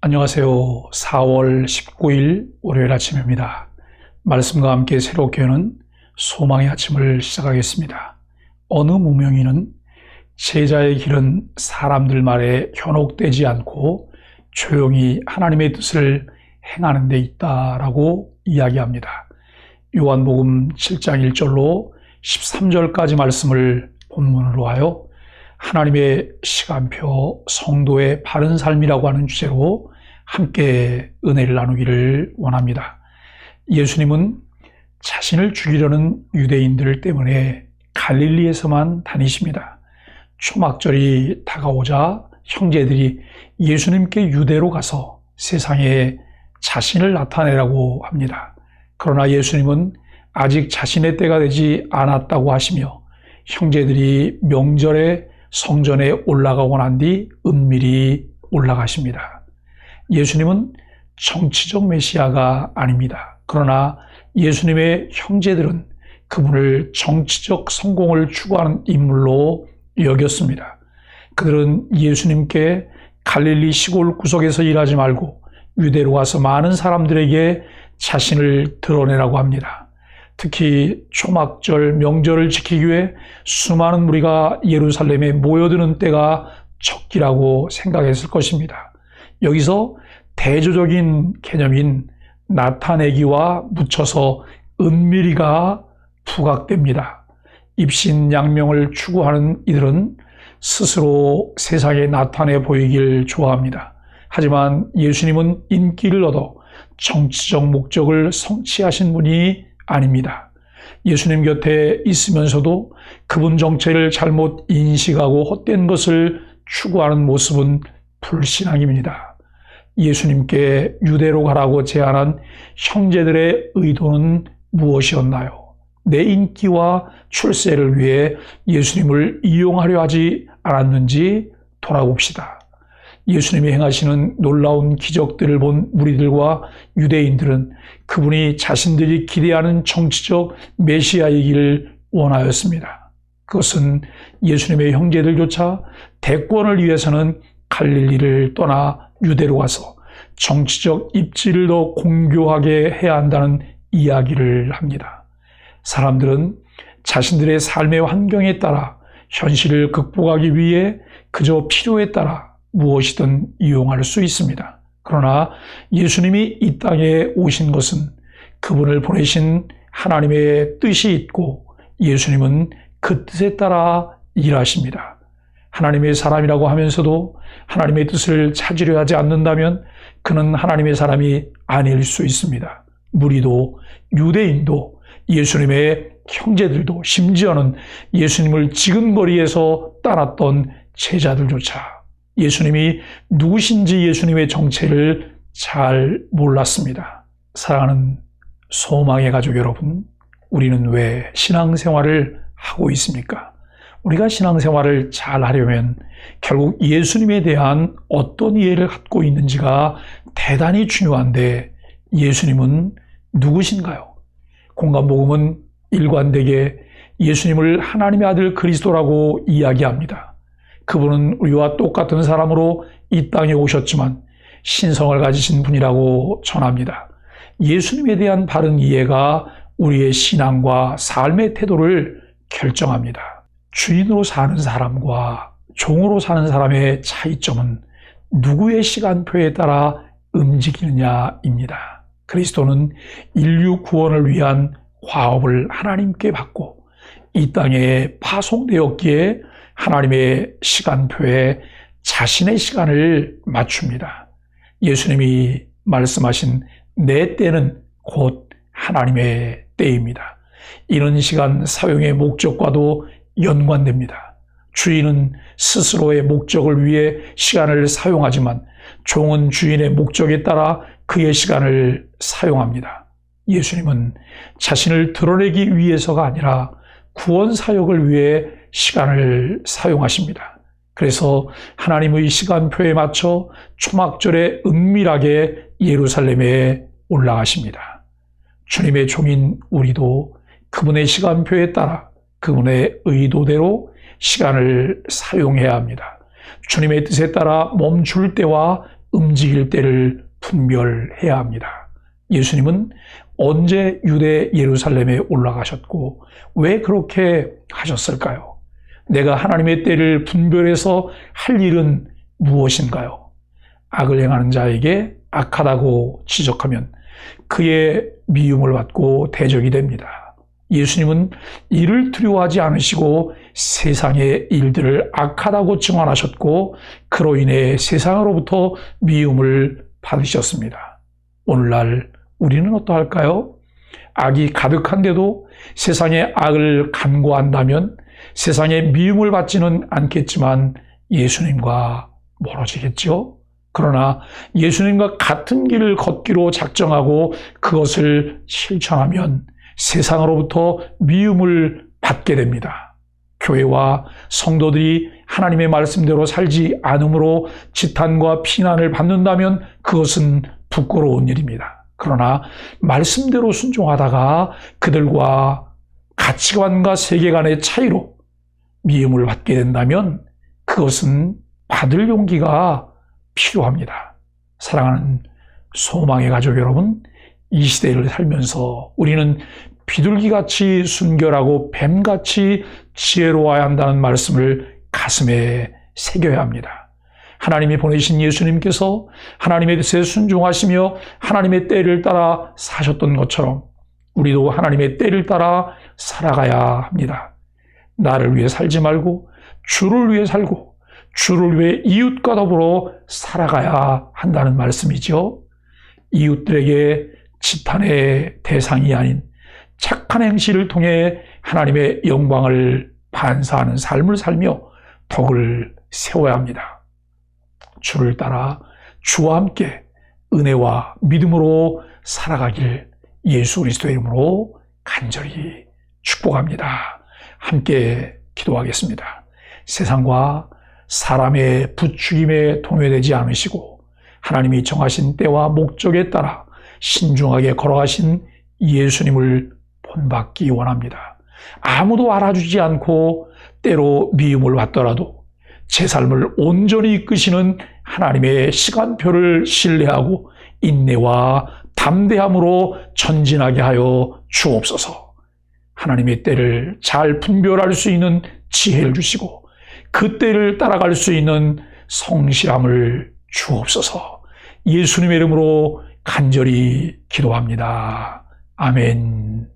안녕하세요. 4월 19일 월요일 아침입니다. 말씀과 함께 새롭게 여는 소망의 아침을 시작하겠습니다. 어느 무명인은 제자의 길은 사람들 말에 현혹되지 않고 조용히 하나님의 뜻을 행하는 데 있다라고 이야기합니다. 요한복음 7장 1절로 13절까지 말씀을 본문으로 하여 하나님의 시간표 성도의 바른 삶이라고 하는 주제로 함께 은혜를 나누기를 원합니다. 예수님은 자신을 죽이려는 유대인들 때문에 갈릴리에서만 다니십니다. 초막절이 다가오자 형제들이 예수님께 유대로 가서 세상에 자신을 나타내라고 합니다. 그러나 예수님은 아직 자신의 때가 되지 않았다고 하시며 형제들이 명절에 성전에 올라가고 난 뒤 은밀히 올라가십니다. 예수님은 정치적 메시아가 아닙니다. 그러나 예수님의 형제들은 그분을 정치적 성공을 추구하는 인물로 여겼습니다. 그들은 예수님께 갈릴리 시골 구석에서 일하지 말고 유대로 가서 많은 사람들에게 자신을 드러내라고 합니다. 특히 초막절 명절을 지키기 위해 수많은 무리가 예루살렘에 모여드는 때가 적기라고 생각했을 것입니다. 여기서 대조적인 개념인 나타내기와 묻혀서 은밀히가 부각됩니다. 입신 양명을 추구하는 이들은 스스로 세상에 나타내 보이길 좋아합니다. 하지만 예수님은 인기를 얻어 정치적 목적을 성취하신 분이 아닙니다. 예수님 곁에 있으면서도 그분 정체를 잘못 인식하고 헛된 것을 추구하는 모습은 불신앙입니다. 예수님께 유대로 가라고 제안한 형제들의 의도는 무엇이었나요? 내 인기와 출세를 위해 예수님을 이용하려 하지 않았는지 돌아봅시다. 예수님이 행하시는 놀라운 기적들을 본 무리들과 유대인들은 그분이 자신들이 기대하는 정치적 메시아이기를 원하였습니다. 그것은 예수님의 형제들조차 대권을 위해서는 갈릴리를 떠나 유대로 가서 정치적 입지를 더 공교하게 해야 한다는 이야기를 합니다. 사람들은 자신들의 삶의 환경에 따라 현실을 극복하기 위해 그저 필요에 따라 무엇이든 이용할 수 있습니다. 그러나 예수님이 이 땅에 오신 것은 그분을 보내신 하나님의 뜻이 있고 예수님은 그 뜻에 따라 일하십니다. 하나님의 사람이라고 하면서도 하나님의 뜻을 찾으려 하지 않는다면 그는 하나님의 사람이 아닐 수 있습니다. 무리도 유대인도 예수님의 형제들도 심지어는 예수님을 지근거리에서 따랐던 제자들조차 예수님이 누구신지 예수님의 정체를 잘 몰랐습니다. 사랑하는 소망의 가족 여러분, 우리는 왜 신앙생활을 하고 있습니까? 우리가 신앙생활을 잘 하려면 결국 예수님에 대한 어떤 이해를 갖고 있는지가 대단히 중요한데 예수님은 누구신가요? 공간복음은 일관되게 예수님을 하나님의 아들 그리스도라고 이야기합니다. 그분은 우리와 똑같은 사람으로 이 땅에 오셨지만 신성을 가지신 분이라고 전합니다. 예수님에 대한 바른 이해가 우리의 신앙과 삶의 태도를 결정합니다. 주인으로 사는 사람과 종으로 사는 사람의 차이점은 누구의 시간표에 따라 움직이느냐입니다. 그리스도는 인류 구원을 위한 화업을 하나님께 받고 이 땅에 파송되었기에 하나님의 시간표에 자신의 시간을 맞춥니다. 예수님이 말씀하신 내 때는 곧 하나님의 때입니다. 이런 시간 사용의 목적과도 연관됩니다. 주인은 스스로의 목적을 위해 시간을 사용하지만 종은 주인의 목적에 따라 그의 시간을 사용합니다. 예수님은 자신을 드러내기 위해서가 아니라 구원 사역을 위해 시간을 사용하십니다. 그래서 하나님의 시간표에 맞춰 초막절에 은밀하게 예루살렘에 올라가십니다. 주님의 종인 우리도 그분의 시간표에 따라 그분의 의도대로 시간을 사용해야 합니다. 주님의 뜻에 따라 멈출 때와 움직일 때를 분별해야 합니다. 예수님은 언제 유대 예루살렘에 올라가셨고 왜 그렇게 하셨을까요? 내가 하나님의 때를 분별해서 할 일은 무엇인가요? 악을 행하는 자에게 악하다고 지적하면 그의 미움을 받고 대적이 됩니다. 예수님은 이를 두려워하지 않으시고 세상의 일들을 악하다고 증언하셨고 그로 인해 세상으로부터 미움을 받으셨습니다. 오늘날 우리는 어떠할까요? 악이 가득한데도 세상의 악을 간구한다면 세상의 미움을 받지는 않겠지만 예수님과 멀어지겠죠? 그러나 예수님과 같은 길을 걷기로 작정하고 그것을 실천하면 세상으로부터 미움을 받게 됩니다. 교회와 성도들이 하나님의 말씀대로 살지 않으므로 지탄과 피난을 받는다면 그것은 부끄러운 일입니다. 그러나 말씀대로 순종하다가 그들과 가치관과 세계관의 차이로 미움을 받게 된다면 그것은 받을 용기가 필요합니다. 사랑하는 소망의 가족 여러분, 이 시대를 살면서 우리는 비둘기같이 순결하고 뱀같이 지혜로워야 한다는 말씀을 가슴에 새겨야 합니다. 하나님이 보내신 예수님께서 하나님의 뜻에 순종하시며 하나님의 때를 따라 사셨던 것처럼 우리도 하나님의 때를 따라 살아가야 합니다. 나를 위해 살지 말고 주를 위해 살고 주를 위해 이웃과 더불어 살아가야 한다는 말씀이죠. 이웃들에게 지탄의 대상이 아닌 착한 행실을 통해 하나님의 영광을 반사하는 삶을 살며 덕을 세워야 합니다. 주를 따라 주와 함께 은혜와 믿음으로 살아가길 예수 그리스도의 이름으로 간절히 축복합니다. 함께 기도하겠습니다. 세상과 사람의 부추김에 동요되지 않으시고 하나님이 정하신 때와 목적에 따라 신중하게 걸어가신 예수님을 본받기 원합니다. 아무도 알아주지 않고 때로 미움을 받더라도 제 삶을 온전히 이끄시는 하나님의 시간표를 신뢰하고 인내와 담대함으로 전진하게 하여 주옵소서. 하나님의 때를 잘 분별할 수 있는 지혜를 주시고 그 때를 따라갈 수 있는 성실함을 주옵소서. 예수님의 이름으로 간절히 기도합니다. 아멘.